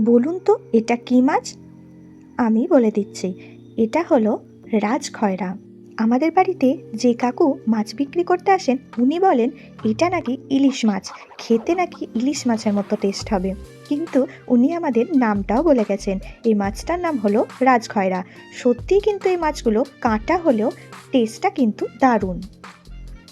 বলুন তো, এটা কী মাছ? আমি বলে দিচ্ছি, এটা হলো রাজখয়রা আমাদের বাড়িতে যে কাকু মাছ বিক্রি করতে আসেন, উনি বলেন, এটা নাকি ইলিশ মাছ। খেতে নাকি ইলিশ মাছের মতো টেস্ট হবে। কিন্তু উনি আমাদের নামটাও বলে গেছেন, এই মাছটার নাম হলো রাজখয়রা সত্যিই কিন্তু এই মাছগুলো কাঁটা হলেও টেস্টটা কিন্তু দারুণ।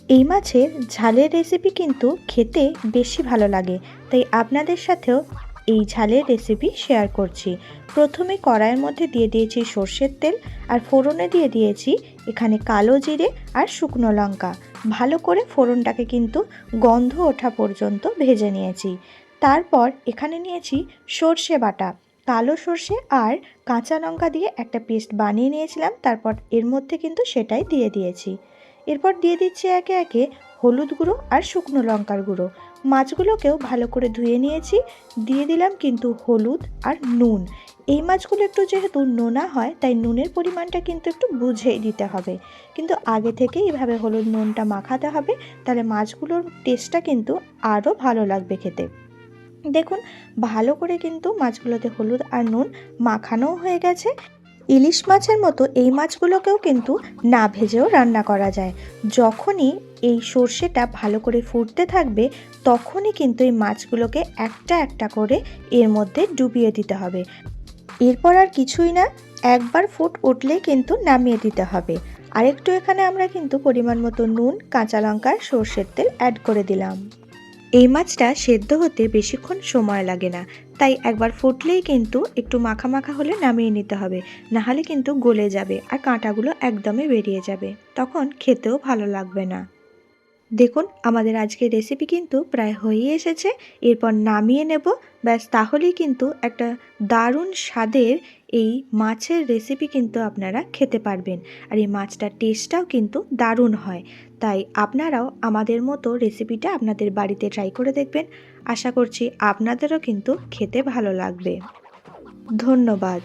এই মাছের ঝালের রেসিপি কিন্তু খেতে বেশি ভালো লাগে। তাই আপনাদের সাথেও এই ঝালের রেসিপি শেয়ার করছি। প্রথমে কড়াইয়ের মধ্যে দিয়ে দিয়েছি সর্ষের তেল আর ফোড়নে দিয়ে দিয়েছি এখানে কালো জিরে আর শুকনো লঙ্কা। ভালো করে ফোড়নটাকে কিন্তু গন্ধ ওঠা পর্যন্ত ভেজে নিয়েছি। তারপর এখানে নিয়েছি সর্ষে বাটা। কালো সর্ষে আর কাঁচা লঙ্কা দিয়ে একটা পেস্ট বানিয়ে নিয়েছিলাম, তারপর এর মধ্যে কিন্তু সেটাই দিয়ে দিয়েছি। এরপর দিয়ে দিচ্ছি একে একে হলুদ গুঁড়ো আর শুকনো লঙ্কার গুঁড়ো। মাছগুলোকেও ভালো করে ধুয়ে নিয়েছি। দিয়ে দিলাম কিন্তু হলুদ আর নুন। এই মাছগুলো একটু যেহেতু নোনা হয়, তাই নুনের পরিমাণটা কিন্তু একটু বুঝেই দিতে হবে। কিন্তু আগে থেকে এইভাবে হলুদ নুনটা মাখাতে হবে, তাহলে মাছগুলোর টেস্টটা কিন্তু আরও ভালো লাগবে খেতে। দেখুন, ভালো করে কিন্তু মাছগুলোতে হলুদ আর নুন মাখানোও হয়ে গেছে। ইলিশ মাছের মতো এই মাছগুলোকেও কিন্তু না ভেজেও রান্না করা যায়। যখনই এই সর্ষেটা ভালো করে ফুটতে থাকবে, তখনই কিন্তু এই মাছগুলোকে একটা একটা করে এর মধ্যে ডুবিয়ে দিতে হবে। এরপর আর কিছুই না, একবার ফুট উঠলেই কিন্তু নামিয়ে দিতে হবে। আরেকটু এখানে আমরা কিন্তু পরিমাণ মতো নুন, কাঁচা লঙ্কা সর্ষের তেল অ্যাড করে দিলাম। এই মাছটা সেদ্ধ হতে বেশিক্ষণ সময় লাগে না। তাই একবার ফুটলেই কিন্তু একটু মাখা মাখা হলে নামিয়ে নিতে হবে নাহলে কিন্তু গলে যাবে আর কাঁটাগুলো একদমই বেরিয়ে যাবে। তখন খেতেও ভালো লাগবে না। দেখুন, আমাদের আজকের রেসিপি কিন্তু প্রায় হয়েই এসেছে। এরপর নামিয়ে নেব। ব্যাস, তাহলেই কিন্তু একটা দারুণ স্বাদের এই মাছের রেসিপি কিন্তু আপনারা খেতে পারবেন। আর এই মাছটার টেস্টটাও কিন্তু দারুণ হয়। তাই আপনারাও আমাদের মতো রেসিপিটা আপনাদের বাড়িতে ট্রাই করে দেখবেন। আশা করছি আপনাদেরও কিন্তু খেতে ভালো লাগবে। ধন্যবাদ।